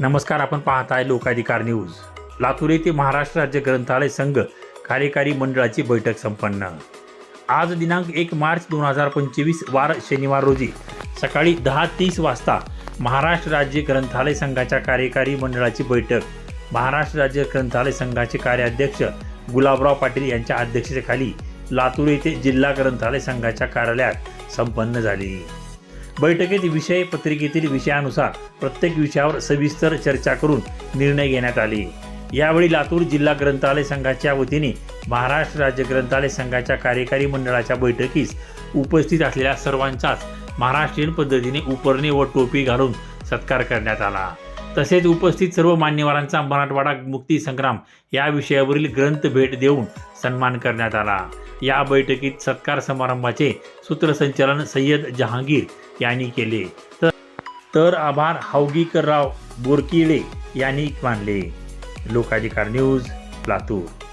नमस्कार आपण पाहत आहे लोकाधिकार न्यूज. लातूर येथे महाराष्ट्र राज्य ग्रंथालय संघ कार्यकारी मंडळाची बैठक संपन्न. आज दिनांक एक मार्च दोन हजार पंचवीस वार शनिवार रोजी सकाळी दहा तीस वाजता महाराष्ट्र राज्य ग्रंथालय संघाच्या कार्यकारी मंडळाची बैठक. महाराष्ट्र राज्य ग्रंथालय संघाचे कार्याध्यक्ष गुलाबराव पाटील यांच्या अध्यक्षतेखाली लातूर येथे जिल्हा ग्रंथालय संघाच्या कार्यालयात संपन्न झाली. बैठकीत विषय पत्रिकेतील विषयानुसार प्रत्येक विषयावर सविस्तर चर्चा करून निर्णय घेण्यात आले. यावेळी लातूर जिल्हा ग्रंथालय संघाच्या वतीने महाराष्ट्र राज्य ग्रंथालय संघाच्या कार्यकारी मंडळाच्या बैठकीस उपस्थित असलेल्या सर्वांचाच महाराष्ट्रीयन पद्धतीने उपरणे व टोपी घालून सत्कार करण्यात आला. तसेच उपस्थित सर्व मान्यवरांचा मराठवाडा मुक्ती संग्राम या विषयावरील ग्रंथ भेट देऊन सन्मान करण्यात आला. या बैठकीत सत्कार समारंभाचे सूत्रसंचालन सय्यद जहांगीर यांनी केले. तर तर आभार हावगीकरराव बोरकिळे यांनी मानले. लोकाधिकार न्यूज लातूर.